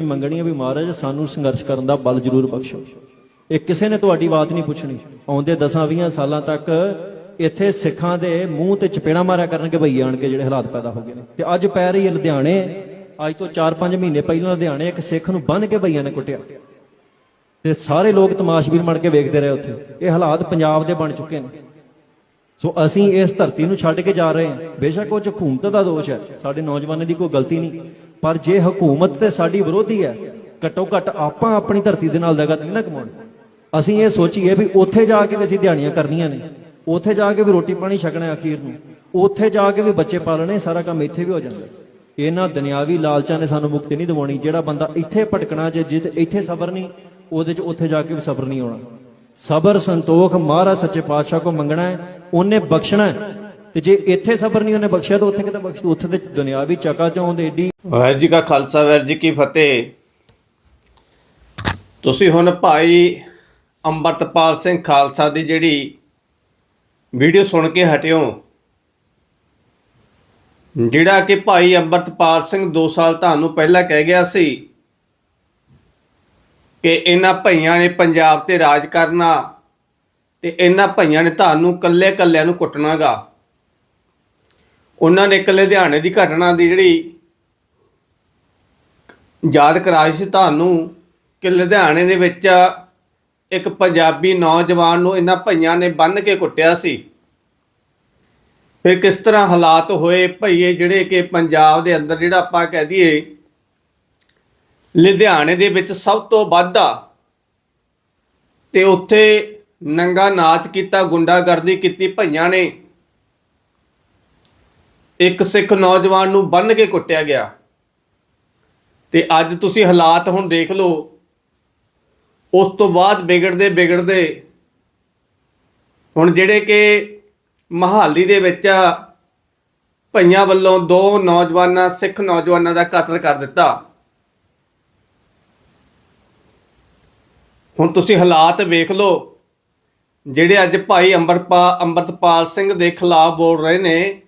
ਮੰਗਣੀਆਂ ਵੀ ਮਹਾਰਾਜ, ਸਾਨੂੰ ਸੰਘਰਸ਼ ਕਰਨ ਦਾ ਬਲ ਜ਼ਰੂਰ ਬਖਸ਼ੋ। ਇਹ ਕਿਸੇ ਨੇ ਤੁਹਾਡੀ ਬਾਤ ਨਹੀਂ ਪੁੱਛਣੀ। ਆਉਂਦੇ 10-20 ਸਾਲਾਂ ਤੱਕ ਇੱਥੇ ਸਿੱਖਾਂ ਦੇ ਮੂੰਹ ਤੇ ਚਪੇੜਾ ਮਾਰਿਆ ਕਰਨਗੇ ਭਈ ਆਣ ਕੇ ਜਿਹੜੇ ਹਾਲਾਤ ਪੈਦਾ ਹੋ ਗਏ ਨੇ। ਤੇ ਅੱਜ ਪੈ ਰਹੀ ਹੈ ਲੁਧਿਆਣੇ, ਅੱਜ ਤੋਂ 4-5 ਮਹੀਨੇ ਪਹਿਲਾਂ ਲੁਧਿਆਣੇ ਇੱਕ ਸਿੱਖ ਨੂੰ ਬੰਨ ਕੇ ਭਈਆਂ ਨੇ ਕੁੱਟਿਆ। ਤੇ ਸਾਰੇ ਲੋਕ ਤਮਾਸ਼ਬੀਨ ਬਣ ਕੇ ਵੇਖਦੇ ਰਹੇ ਉੱਥੇ। ਇਹ ਹਾਲਾਤ ਪੰਜਾਬ ਦੇ ਬਣ ਚੁੱਕੇ ਨੇ। ਸੋ ਅਸੀਂ ਇਸ ਧਰਤੀ ਨੂੰ ਛੱਡ ਕੇ ਜਾ ਰਹੇ ਹਾਂ। ਬੇਸ਼ੱਕ ਉਹ 'ਚ ਹਕੂਮਤ ਦਾ ਦੋਸ਼ ਹੈ। ਸਾਡੇ ਨੌਜਵਾਨਾਂ ਦੀ ਕੋਈ ਗਲਤੀ ਨਹੀਂ। ਪਰ ਜੇ ਹਕੂਮਤ ਤੇ ਸਾਡੀ ਵਿਰੋਧੀ ਹੈ, ਘੱਟੋ ਘੱਟ ਆਪਾਂ ਆਪਣੀ ਧਰਤੀ ਦੇ ਨਾਲ ਦਗਾ ਨਹੀਂ ਨਾ ਕਮਾਉਣੀ। ਅਸੀਂ ਇਹ ਸੋਚੀਏ ਵੀ ਉੱਥੇ ਜਾ ਕੇ ਵੀ ਅਸੀਂ ਦਿਹਾੜੀਆਂ ਕਰਨੀਆਂ ਨੇ, ਉੱਥੇ ਜਾ ਕੇ ਵੀ ਰੋਟੀ ਪਾਣੀ ਛਕਣਾ ਅਖੀਰ ਨੂੰ, ਉੱਥੇ ਜਾ ਕੇ ਵੀ ਬੱਚੇ ਪਾਲਣੇ, ਸਾਰਾ ਕੰਮ ਇੱਥੇ ਵੀ ਹੋ ਜਾਂਦਾ ਇਹਨਾਂ ਦੁਨਿਆਵੀ ਲਾਲਚਾਂ ਨੇ ਸਾਨੂੰ ਮੁਕਤੀ ਨਹੀਂ ਦਿਵਾਉਣੀ, ਜਿਹੜਾ ਬੰਦਾ ਇੱਥੇ ਭਟਕਣਾ ਜੇ ਜਿੱਥੇ ਇੱਥੇ ਸਬਰ ਨਹੀਂ, ਉਹਦੇ 'ਚ ਉੱਥੇ ਜਾ ਕੇ ਵੀ ਸਬਰ ਨਹੀਂ ਆਉਣਾ ਸਬਰ ਸੰਤੋਖ ਮਹਾਰਾਜ ਸੱਚੇ ਪਾਤਸ਼ਾਹ ਕੋ ਮੰਗਣਾ ਹੈ, ਉਹਨੇ ਬਖਸ਼ਣਾ ਹੈ। ਤੇ ਜੇ ਇੱਥੇ ਸਬਰ ਨਹੀਂ, ਉਹਨੇ ਬਖਸ਼ਿਆ ਤਾਂ ਉੱਥੇ ਕਿਤੇ ਬਖਸ਼ ਉੱਥੇ ਤੇ ਦੁਨਿਆਵੀ ਚਕਾ ਚੌਂਦ ਏਡੀ ਵਾਹਿਗੁਰੂ ਜੀ ਕਾ ਖਾਲਸਾ, ਵਾਹਿਗੁਰੂ ਜੀ ਕੀ ਫਤਿਹ। ਤੁਸੀਂ ਹੁਣ ਭਾਈ ਅੰਮ੍ਰਿਤਪਾਲ ਸਿੰਘ ਖਾਲਸਾ ਦੀ ਜਿਹੜੀ ਵੀਡੀਓ ਸੁਣ ਕੇ ਹਟਿਓ। ਜਿਹੜਾ ਕਿ ਭਾਈ ਅੰਮ੍ਰਿਤਪਾਲ ਸਿੰਘ 2 ਸਾਲ ਤੁਹਾਨੂੰ ਪਹਿਲਾਂ ਕਹਿ ਗਿਆ ਸੀ ਕਿ ਇਹਨਾਂ ਭਈਆਂ ਨੇ ਪੰਜਾਬ ਤੇ ਰਾਜ ਕਰਨਾ ਤੇ ਇਹਨਾਂ ਭਈਆਂ ਨੇ ਤੁਹਾਨੂੰ ਕੱਲੇ ਕੱਲਿਆਂ ਨੂੰ ਕੁੱਟਣਾਗਾ। ਉਹਨਾਂ ਨੇ ਇੱਕ ਲੁਧਿਆਣੇ ਦੀ ਘਟਨਾ ਦੀ ਜਿਹੜੀ ਯਾਦ ਕਰਾਈ ਸੀ, ਤੁਹਾਨੂੰ ਕਿ ਲੁਧਿਆਣੇ ਦੇ ਵਿੱਚ ਇੱਕ ਪੰਜਾਬੀ ਨੌਜਵਾਨ ਨੂੰ ਇਹਨਾਂ ਭਈਆਂ ਨੇ ਬੰਨ ਕੇ ਕੁੱਟਿਆ ਸੀ। ਫਿਰ ਕਿਸ ਤਰ੍ਹਾਂ ਹਾਲਾਤ ਹੋਏ ਭਈਏ ਜਿਹੜੇ ਕਿ ਪੰਜਾਬ ਦੇ ਅੰਦਰ ਜਿਹੜਾ ਆਪਾਂ ਕਹਿ ਦਈਏ ਲੁਧਿਆਣੇ ਦੇ ਵਿੱਚ ਸਭ ਤੋਂ ਵੱਧ ਆ, ਤੇ ਉੱਥੇ ਨੰਗਾ ਨਾਚ ਕੀਤਾ, ਗੁੰਡਾਗਰਦੀ ਕੀਤੀ ਭਈਆਂ ਨੇ। ਇੱਕ ਸਿੱਖ ਨੌਜਵਾਨ ਨੂੰ ਬੰਨ ਕੇ ਕੁੱਟਿਆ ਗਿਆ। ਤੇ ਅੱਜ ਤੁਸੀਂ ਹਾਲਾਤ ਹੁਣ ਦੇਖ ਲਓ। ਉਸ ਤੋਂ ਬਾਅਦ ਵਿਗੜਦੇ ਵਿਗੜਦੇ ਹੁਣ ਜਿਹੜੇ ਕਿ ਮਹਾਲੀ ਦੇ ਵਿੱਚ ਭਈਆਂ ਵੱਲੋਂ ਦੋ ਨੌਜਵਾਨਾਂ, ਸਿੱਖ ਨੌਜਵਾਨਾਂ ਦਾ ਕਤਲ ਕਰ ਦਿੱਤਾ। ਹੁਣ ਤੁਸੀਂ ਹਾਲਾਤ ਵੇਖ ਲਓ। ਜਿਹੜੇ ਅੱਜ ਭਾਈ ਅੰਮ੍ਰਿਤਪਾਲ ਅੰਮ੍ਰਿਤਪਾਲ ਸਿੰਘ ਦੇ ਖਿਲਾਫ ਬੋਲ ਰਹੇ ਨੇ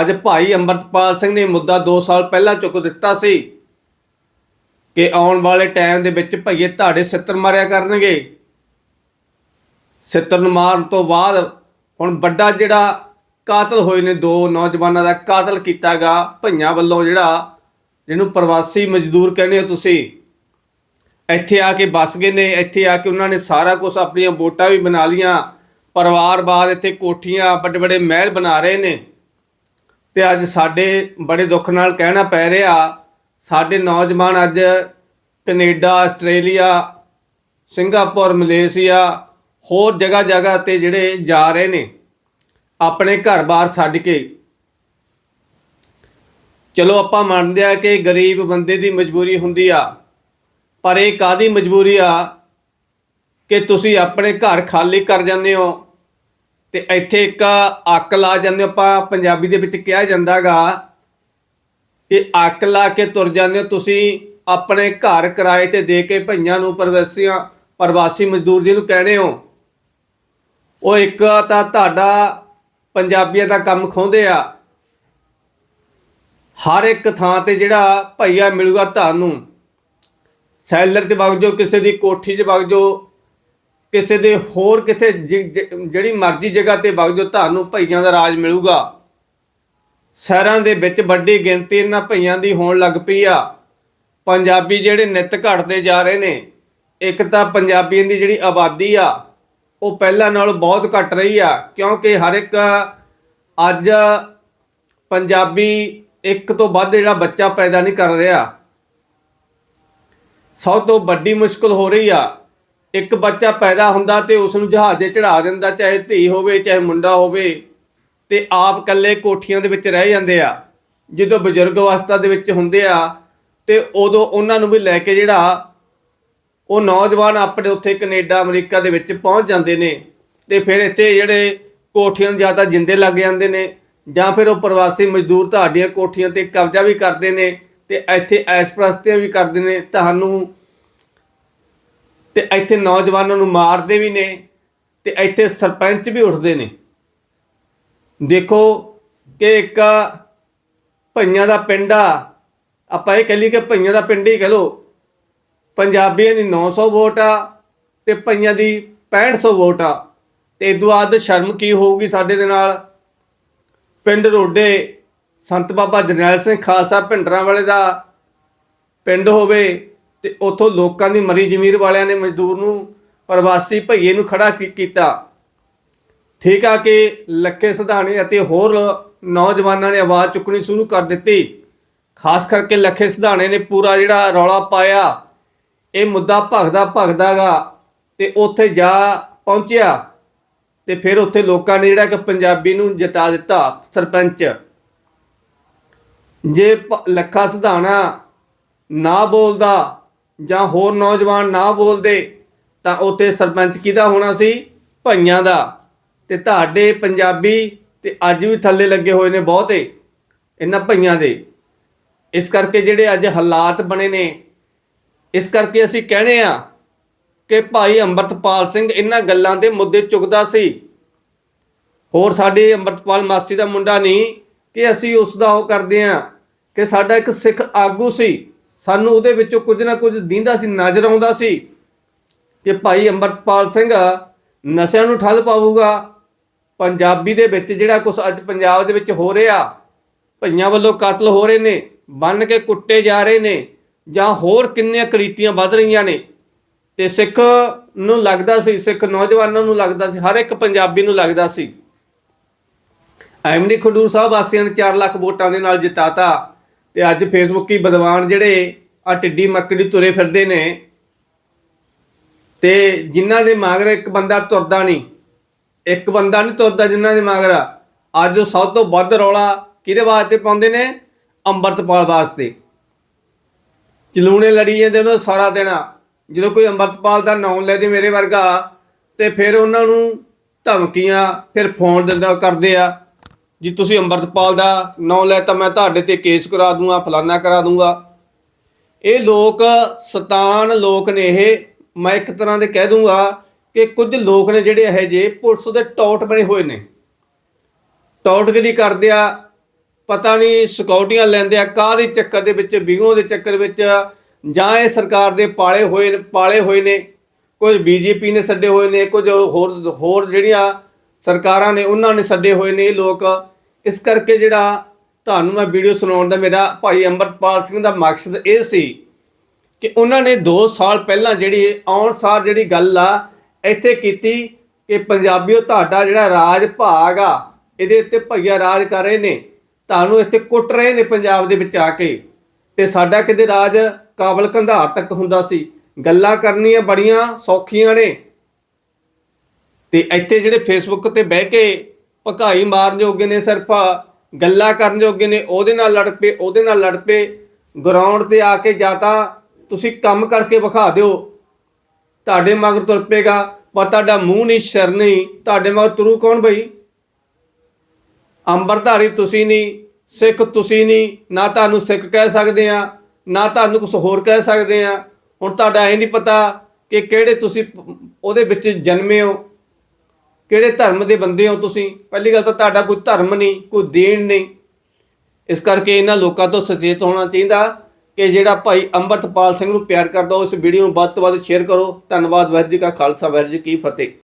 ਅੱਜ ਭਾਈ ਅੰਮ੍ਰਿਤਪਾਲ ਸਿੰਘ ਨੇ ਮੁੱਦਾ 2 ਸਾਲ ਪਹਿਲਾਂ ਚੁੱਕ ਦਿੱਤਾ ਸੀ ਕਿ ਆਉਣ ਵਾਲੇ ਟਾਈਮ ਦੇ ਵਿੱਚ ਭਈਏ ਤੁਹਾਡੇ ਸਿੱਤਰ ਮਾਰਿਆ ਕਰਨਗੇ। ਸਿੱਤਰ ਨੂੰ ਮਾਰਨ ਤੋਂ ਬਾਅਦ ਹੁਣ ਵੱਡਾ ਜਿਹੜਾ ਕਾਤਲ ਹੋਏ ਨੇ ਦੋ ਨੌਜਵਾਨਾਂ ਦਾ ਕਾਤਲ ਕੀਤਾਗਾ ਭਈਆਂ ਵੱਲੋਂ ਜਿਹੜਾ ਜਿਹਨੂੰ ਪ੍ਰਵਾਸੀ ਮਜ਼ਦੂਰ ਕਹਿੰਦੇ ਹੋ ਤੁਸੀਂ। ਇੱਥੇ ਆ ਕੇ ਬਸ ਗਏ ਨੇ, ਇੱਥੇ ਆ ਕੇ ਉਹਨਾਂ ਨੇ ਸਾਰਾ ਕੁਝ ਆਪਣੀਆਂ ਵੋਟਾਂ ਵੀ ਬਣਾ ਲੀਆਂ ਪਰਿਵਾਰ-ਬਾਦ ਇੱਥੇ ਕੋਠੀਆਂ ਵੱਡੇ ਵੱਡੇ ਮਹਿਲ ਬਣਾ ਰਹੇ ਨੇ। ਤੇ ਅੱਜ ਸਾਡੇ ਬੜੇ ਦੁੱਖ ਨਾਲ ਕਹਿਣਾ ਪੈ ਰਿਹਾ, ਸਾਡੇ ਨੌਜਵਾਨ ਅੱਜ ਕੈਨੇਡਾ, ਆਸਟ੍ਰੇਲੀਆ, ਸਿੰਗਾਪੁਰ, ਮਲੇਸ਼ੀਆ, ਹੋਰ ਜਗ੍ਹਾ ਜਗ੍ਹਾ ਤੇ ਜਿਹੜੇ ਜਾ ਰਹੇ ਨੇ, ਆਪਣੇ ਘਰ-ਬਾਰ ਛੱਡ ਕੇ। ਚਲੋ ਆਪਾਂ ਮੰਨਦੇ ਆ ਕਿ ਗਰੀਬ ਬੰਦੇ ਦੀ ਮਜਬੂਰੀ ਹੁੰਦੀ ਆ, ਪਰ ਇਹ ਕਾਦੀ ਮਜਬੂਰੀ ਆ ਕਿ ਤੁਸੀਂ ਆਪਣੇ ਘਰ ਖਾਲੀ ਕਰ ਜਾਂਦੇ ਹੋ? ਤੇ ਇੱਥੇ ਇੱਕ ਅੱਕ ਲਾ ਜਾਂਦੇ ਹੋ, ਆਪਾਂ ਪੰਜਾਬੀ ਦੇ ਵਿੱਚ ਕਿਹਾ ਜਾਂਦਾਗਾ ਕਿ ਅੱਕ ਲਾ ਕੇ ਤੁਰ ਜਾਂਦੇ ਹੋ ਤੁਸੀਂ ਆਪਣੇ ਘਰ ਕਿਰਾਏ ਤੇ ਦੇ ਕੇ ਭਈਆਂ ਨੂੰ ਪ੍ਰਵਾਸੀਆਂ ਪ੍ਰਵਾਸੀ ਮਜ਼ਦੂਰ ਜੀ ਨੂੰ ਕਹਿੰਦੇ ਹੋ ਉਹ ਇੱਕ ਤਾਂ ਤੁਹਾਡਾ ਪੰਜਾਬੀਆਂ ਦਾ ਕੰਮ ਖੋਂਦੇ ਆ। ਹਰ ਇੱਕ ਥਾਂ ਤੇ ਜਿਹੜਾ ਭਈਆ ਮਿਲੂਗਾ ਤੁਹਾਨੂੰ ਸੈਲਰ 'ਚ ਵਗ ਜਾਓ ਕਿਸੇ ਦੀ ਕੋਠੀ 'ਚ ਵਗ ਜਾਓ ਕਿਸੇ ਦੇ ਹੋਰ ਕਿਤੇ ਜਿ- ਜਿਹੜੀ ਮਰਜ਼ੀ ਜਗ੍ਹਾ ਤੇ ਵਗ ਜਾਓ, ਤੁਹਾਨੂੰ ਭਈਆਂ ਦਾ ਰਾਜ ਮਿਲੂਗਾ। ਸ਼ਹਿਰਾਂ ਦੇ ਵਿੱਚ ਵੱਡੀ ਗਿਣਤੀ ਇਹਨਾਂ ਭਈਆਂ ਦੀ ਹੋਣ ਲੱਗ ਪਈ ਆ। ਪੰਜਾਬੀ ਜਿਹੜੇ ਨਿਤ ਘਟਦੇ ਜਾ ਰਹੇ ਨੇ, ਇੱਕ ਤਾਂ ਪੰਜਾਬੀਆਂ ਦੀ ਜਿਹੜੀ ਆਬਾਦੀ ਆ, ਉਹ ਪਹਿਲਾਂ ਨਾਲੋਂ ਬਹੁਤ ਘਟ ਰਹੀ ਆ, ਕਿਉਂਕਿ ਹਰ ਇੱਕ ਅੱਜ ਪੰਜਾਬੀ ਇੱਕ ਤੋਂ ਵੱਧ ਜਿਹੜਾ ਬੱਚਾ ਪੈਦਾ ਨਹੀਂ ਕਰ ਰਿਹਾ। ਸਭ ਤੋਂ ਵੱਡੀ ਮੁਸ਼ਕਲ ਹੋ ਰਹੀ ਆ ਇੱਕ ਬੱਚਾ ਪੈਦਾ ਹੁੰਦਾ ਤੇ ਉਸ ਨੂੰ ਜਹਾਜ਼ ਤੇ ਚੜਾ ਦਿੰਦਾ, ਚਾਹੇ ਧੀ ਹੋਵੇ, ਚਾਹੇ ਮੁੰਡਾ ਹੋਵੇ, ਤੇ ਆਪ ਇਕੱਲੇ ਕੋਠੀਆਂ ਦੇ ਵਿੱਚ ਰਹਿ ਜਾਂਦੇ ਆ। ਜਦੋਂ ਬਜ਼ੁਰਗ ਅਵਸਥਾ ਦੇ ਵਿੱਚ ਹੁੰਦੇ ਆ, ਤੇ ਉਦੋਂ ਉਹਨਾਂ ਨੂੰ ਵੀ ਲੈ ਕੇ ਜਿਹੜਾ ਉਹ ਨੌਜਵਾਨ ਆਪਣੇ ਉੱਥੇ ਕੈਨੇਡਾ, ਅਮਰੀਕਾ ਦੇ ਵਿੱਚ ਪਹੁੰਚ ਜਾਂਦੇ ਨੇ ਤੇ ਫਿਰ ਇੱਥੇ ਜਿਹੜੇ ਕੋਠੀਆਂ ਨੂੰ ਜ਼ਿਆਦਾ ਜਿੰਦੇ ਲੱਗ ਜਾਂਦੇ ਨੇ ਜਾਂ ਫਿਰ ਉਹ ਪ੍ਰਵਾਸੀ ਮਜ਼ਦੂਰ ਤੁਹਾਡੀਆਂ ਕੋਠੀਆਂ ਤੇ ਕਬਜ਼ਾ ਵੀ ਕਰਦੇ ਨੇ ਤੇ ਇੱਥੇ ਐਸ ਪ੍ਰਸਤੀਆਂ ਵੀ ਕਰਦੇ ਨੇ। ਤੁਹਾਨੂੰ ਤੇ ਇੱਥੇ ਨੌਜਵਾਨਾਂ ਨੂੰ ਮਾਰਦੇ ਵੀ ਨੇ ਤੇ ਇੱਥੇ ਸਰਪੰਚ ਵੀ ਉੱਠਦੇ ਨੇ। ਦੇਖੋ ਕਿ ਇੱਕ ਭਈਆਂ ਦਾ ਪਿੰਡ ਆ, ਆਪਾਂ ਇਹ ਕਹਿ ਲਈ ਕਿ ਭਈਆਂ ਦਾ ਪਿੰਡ ਹੀ ਕਹ ਲੋ ਪੰਜਾਬੀਆਂ ਦੀ 900 ਵੋਟ ਆ ਤੇ ਪਈਆਂ ਦੀ 6500 ਵੋਟ ਆ। ਤੇ ਇਦੋਂ ਬਾਅਦ ਸ਼ਰਮ ਕੀ ਹੋਊਗੀ ਸਾਡੇ ਦੇ ਨਾਲ? ਪਿੰਡ ਰੋਡੇ, ਸੰਤ ਬਾਬਾ ਜਰਨੈਲ ਸਿੰਘ ਖਾਲਸਾ ਭਿੰਡਰਾਂ ਵਾਲੇ ਦਾ ਪਿੰਡ ਹੋਵੇ ਤੇ ਉਥੋਂ ਲੋਕਾਂ ਦੀ ਮਰੀ ਜ਼ਮੀਰ ਵਾਲਿਆਂ ਨੇ ਮਜ਼ਦੂਰ ਨੂੰ ਪ੍ਰਵਾਸੀ ਭਈਏ ਨੂੰ ਖੜਾ ਕੀ- ਕੀਤਾ। ਠੀਕ ਆ ਕਿ ਲੱਖੇ ਸਿਧਾਣੇ ਅਤੇ ਹੋਰ ਨੌਜਵਾਨਾਂ ਨੇ ਆਵਾਜ਼ ਚੁੱਕਣੀ ਸ਼ੁਰੂ ਕਰ ਦਿੱਤੀ। ਖਾਸ ਕਰਕੇ ਲੱਖੇ ਸਿਧਾਣੇ ਨੇ ਪੂਰਾ ਜਿਹੜਾ ਰੌਲਾ ਪਾਇਆ। ਇਹ ਮੁੱਦਾ ਭਗਦਾ ਭਗਦਾਗਾ ਤੇ ਉੱਥੇ ਜਾ ਪਹੁੰਚਿਆ ਤੇ ਫਿਰ ਉੱਥੇ ਲੋਕਾਂ ਨੇ ਜਿਹੜਾ ਕਿ ਪੰਜਾਬੀ ਨੂੰ ਜਿਤਾ ਦਿੱਤਾ ਸਰਪੰਚ। ਜੇ ਪ- ਲੱਖਾ ਸਿਧਾਣਾ ਨਾ ਬੋਲਦਾ ਜਾਂ ਹੋਰ ਨੌਜਵਾਨ ਨਾ ਬੋਲਦੇ, ਤਾਂ ਉੱਥੇ ਸਰਪੰਚ ਕਿਹਦਾ ਹੋਣਾ ਸੀ? ਭਈਆਂ ਦਾ। ਤੇ ਤੁਹਾਡੇ ਪੰਜਾਬੀ ਤੇ ਅੱਜ ਵੀ ਥੱਲੇ ਲੱਗੇ ਹੋਏ ਨੇ ਬਹੁਤੇ, ਇਹਨਾਂ ਭਈਆਂ ਦੇ। ਇਸ ਕਰਕੇ ਜਿਹੜੇ ਅੱਜ ਹਾਲਾਤ ਬਣੇ ਨੇ, ਇਸ ਕਰਕੇ ਅਸੀਂ ਕਹਿੰਦੇ ਆ ਕਿ ਭਾਈ ਅੰਮ੍ਰਿਤਪਾਲ ਸਿੰਘ ਇਹਨਾਂ ਗੱਲਾਂ ਦੇ ਮੁੱਦੇ ਚੁੱਕਦਾ ਸੀ। ਹੋਰ ਸਾਡੇ ਅੰਮ੍ਰਿਤਪਾਲ ਮਾਸੀ ਦਾ ਮੁੰਡਾ ਨਹੀਂ, ਕਿ ਅਸੀਂ ਉਸ ਦਾ ਉਹ ਕਰਦੇ ਆ, ਕਿ ਸਾਡਾ ਇੱਕ ਸਿੱਖ ਆਗੂ ਸੀ। ਸਾਨੂੰ ਉਹਦੇ ਵਿੱਚੋਂ ਕੁਝ ਨਾ ਕੁਝ ਦੀਂਦਾ ਸੀ, ਨਜ਼ਰ ਆਉਂਦਾ ਸੀ ਕਿ ਭਾਈ ਅੰਮ੍ਰਿਤਪਾਲ ਸਿੰਘ ਨਸ਼ਿਆਂ ਨੂੰ ਠੱਲ ਪਾਊਗਾ। ਪੰਜਾਬੀ ਦੇ ਵਿੱਚ ਜਿਹੜਾ ਕੁਝ ਅੱਜ ਪੰਜਾਬ ਦੇ ਵਿੱਚ ਹੋ ਰਿਹਾ, ਭਈਆਂ ਵੱਲੋਂ ਕਤਲ ਹੋ ਰਹੇ ਨੇ, ਬੰਨ ਕੇ ਕੁੱਟੇ ਜਾ ਰਹੇ ਨੇ, ਜਾਂ ਹੋਰ ਕਿੰਨੀਆਂ ਕਰੀਤੀਆਂ ਵੱਧ ਰਹੀਆਂ ਨੇ। ਤੇ ਸਿੱਖ ਨੂੰ ਲੱਗਦਾ ਸੀ, ਸਿੱਖ ਨੌਜਵਾਨਾਂ ਨੂੰ ਲੱਗਦਾ ਸੀ, ਹਰ ਇੱਕ ਪੰਜਾਬੀ ਨੂੰ ਲੱਗਦਾ ਸੀ। ਐਮਨੀ ਖਡੂਰ ਸਾਹਿਬ, ਵਾਸੀਆਂ ਨੇ 4 ਲੱਖ ਵੋਟਾਂ ਦੇ ਨਾਲ ਜਿਤਾਤਾ। ਤੇ ਅੱਜ ਫੇਸਬੁੱਕੀ ਵਿਦਵਾਨ ਜਿਹੜੇ ਆ ਟਿੱਡੀ ਮੱਕੜੀ ਤੁਰੇ ਫਿਰਦੇ ਨੇ ਤੇ ਜਿਨ੍ਹਾਂ ਦੇ ਮਗਰ ਇੱਕ ਬੰਦਾ ਤੁਰਦਾ ਨਹੀਂ, ਇੱਕ ਬੰਦਾ ਨਹੀਂ ਤੁਰਦਾ ਜਿਨ੍ਹਾਂ ਦੇ ਮਗਰ, ਅੱਜ ਉਹ ਸਭ ਤੋਂ ਵੱਧ ਰੌਲਾ ਕਿਹਦੇ ਵਾਸਤੇ ਪਾਉਂਦੇ ਨੇ? ਅੰਮ੍ਰਿਤਪਾਲ ਵਾਸਤੇ। ਚਲੂਣੇ ਲੜੀ ਜਾਂਦੇ ਉਹਨਾਂ ਸਾਰਾ ਦਿਨ, ਜਦੋਂ ਕੋਈ ਅੰਮ੍ਰਿਤਪਾਲ ਦਾ ਨਾਮ ਲੈ ਦੇ ਮੇਰੇ ਵਰਗਾ, ਤੇ ਫਿਰ ਉਹਨਾਂ ਨੂੰ ਧਮਕੀਆਂ, ਫਿਰ ਫੋਨ ਦਿੰਦਾ ਕਰਦੇ ਆ। ਜੀ ਤੁਸੀਂ ਅੰਮ੍ਰਿਤਪਾਲ ਦਾ ਨਾਂ ਲੈ ਤਾਂ ਮੈਂ ਤੁਹਾਡੇ ਤੇ ਕੇਸ ਕਰਾ ਦੂੰਗਾ, ਫਲਾਨਾ ਕਰਾ ਦੂੰਗਾ। ਇਹ ਲੋਕ ਸਤਾਨ ਲੋਕ ਨੇ ਇਹ। ਮੈਂ ਇੱਕ ਤਰ੍ਹਾਂ ਦੇ ਕਹਿ ਦੂੰਗਾ ਕਿ ਕੁਝ ਲੋਕ ਨੇ ਜਿਹੜੇ ਇਹ ਜੇ ਪੁਲਿਸ ਦੇ ਟੌਟ ਬਣੇ ਹੋਏ ਨੇ। ਟੌਟਗਰੀ ਕਰਦੇ ਆ, ਪਤਾ ਨਹੀਂ ਸਿਕਿਉਰਟੀਆਂ ਲੈਂਦੇ ਆ, ਕਾਹਦੀ ਚੱਕਰ ਦੇ ਵਿੱਚ ਬਿਗੋ ਦੇ ਚੱਕਰ ਵਿੱਚ, ਜਾਂ ਇਹ ਸਰਕਾਰ ਦੇ ਪਾਲੇ ਹੋਏ ਪਾਲੇ ਹੋਏ ਨੇ। ਕੁਝ ਬੀਜੇਪੀ ਨੇ ਛੱਡੇ ਹੋਏ ਨੇ, ਕੁਝ ਹੋਰ ਹੋਰ ਜਿਹੜੀਆਂ ਸਰਕਾਰਾਂ ਨੇ, ਉਹਨਾਂ ਨੇ ਛੱਡੇ ਹੋਏ ਨੇ ਇਹ ਲੋਕ। ਇਸ ਕਰਕੇ ਜਿਹੜਾ ਤੁਹਾਨੂੰ ਮੈਂ ਵੀਡੀਓ ਸੁਣਾਉਣ ਦਾ ਮੇਰਾ ਭਾਈ ਅੰਮ੍ਰਿਤਪਾਲ ਸਿੰਘ ਦਾ ਮਕਸਦ ਇਹ ਸੀ ਕਿ ਉਹਨਾਂ ਨੇ 2 ਸਾਲ ਪਹਿਲਾਂ ਜਿਹੜੀ ਆਉਣ ਸਾਰ ਜਿਹੜੀ ਗੱਲ ਆ, ਇੱਥੇ ਕੀਤੀ ਕਿ ਪੰਜਾਬੀਓ ਤੁਹਾਡਾ ਜਿਹੜਾ ਰਾਜ ਭਾਗ ਆ, ਇਹਦੇ ਉੱਤੇ ਭਈਆ ਰਾਜ ਕਰ ਰਹੇ ਨੇ। ਤੁਹਾਨੂੰ ਇੱਥੇ ਕੁੱਟ ਰਹੇ ਨੇ ਪੰਜਾਬ ਦੇ ਵਿੱਚ ਆ ਕੇ। ਤੇ ਸਾਡਾ ਕਿਤੇ ਰਾਜ ਕਾਬਲ ਕੰਧਾਰ ਤੱਕ ਹੁੰਦਾ ਸੀ। ਗੱਲਾਂ ਕਰਨੀਆਂ ਬੜੀਆਂ ਸੌਖੀਆਂ ਨੇ। ਤੇ ਇੱਥੇ ਜਿਹੜੇ ਫੇਸਬੁੱਕ ਤੇ ਬਹਿ ਕੇ ਭਕਾਈ ਮਾਰਨ ਜੋਗੇ ਨੇ, ਸਿਰਫ ਗੱਲਾਂ ਕਰਨ ਜੋਗੇ ਨੇ, ਉਹਦੇ ਨਾਲ ਲੜ ਪਏ, ਉਹਦੇ ਨਾਲ ਲੜ ਪਏ ਗਰਾਊਂਡ ਤੇ ਆ ਕੇ ਜਾਂ ਤਾਂ ਤੁਸੀਂ ਕੰਮ ਕਰਕੇ ਵਿਖਾ ਦਿਓ, ਤੁਹਾਡੇ ਮਗਰ ਤੁਰ ਪਏਗਾ, ਪਰ ਤੁਹਾਡਾ ਮੂੰਹ ਨਹੀਂ, ਸਿਰ ਨਹੀਂ, ਤੁਹਾਡੇ ਮਗਰ ਤੁਰੂ ਕੌਣ ਬਈ? ਅੰਬਰਧਾਰੀ ਤੁਸੀਂ ਨਹੀਂ, ਸਿੱਖ ਤੁਸੀਂ ਨਹੀਂ, ਨਾ ਤੁਹਾਨੂੰ ਸਿੱਖ ਕਹਿ ਸਕਦੇ ਆ, ਨਾ ਤੁਹਾਨੂੰ ਕੁਝ ਹੋਰ ਕਹਿ ਸਕਦੇ ਆ। ਹੁਣ ਤੁਹਾਡਾ ਇਹ ਨਹੀਂ ਪਤਾ ਕਿ ਕਿਹੜੇ ਤੁਸੀਂ ਉਹਦੇ ਵਿੱਚ ਜਨਮੇ ਹੋ। ਕਿਹੜੇ ਧਰਮ ਦੇ ਬੰਦੇ ਹੋ ਤੁਸੀਂ? ਪਹਿਲੀ ਗੱਲ ਤਾਂ ਤੁਹਾਡਾ ਕੋਈ ਧਰਮ ਨਹੀਂ, ਕੋਈ ਦੇਣ ਨਹੀਂ। ਇਸ ਕਰਕੇ ਇਹਨਾਂ ਲੋਕਾਂ ਤੋਂ ਸੁਚੇਤ ਹੋਣਾ ਚਾਹੀਦਾ ਕਿ ਜਿਹੜਾ ਭਾਈ ਅੰਮ੍ਰਿਤਪਾਲ ਸਿੰਘ ਨੂੰ ਪਿਆਰ ਕਰਦਾ ਉਹ ਇਸ ਵੀਡੀਓ ਨੂੰ ਵੱਧ ਤੋਂ ਵੱਧ ਸ਼ੇਅਰ ਕਰੋ। ਧੰਨਵਾਦ ਵਾਹਿਗੁਰੂ ਜੀ ਕਾ ਖਾਲਸਾ, ਵਾਹਿਗੁਰੂ ਜੀ ਕੀ ਫਤਿਹ।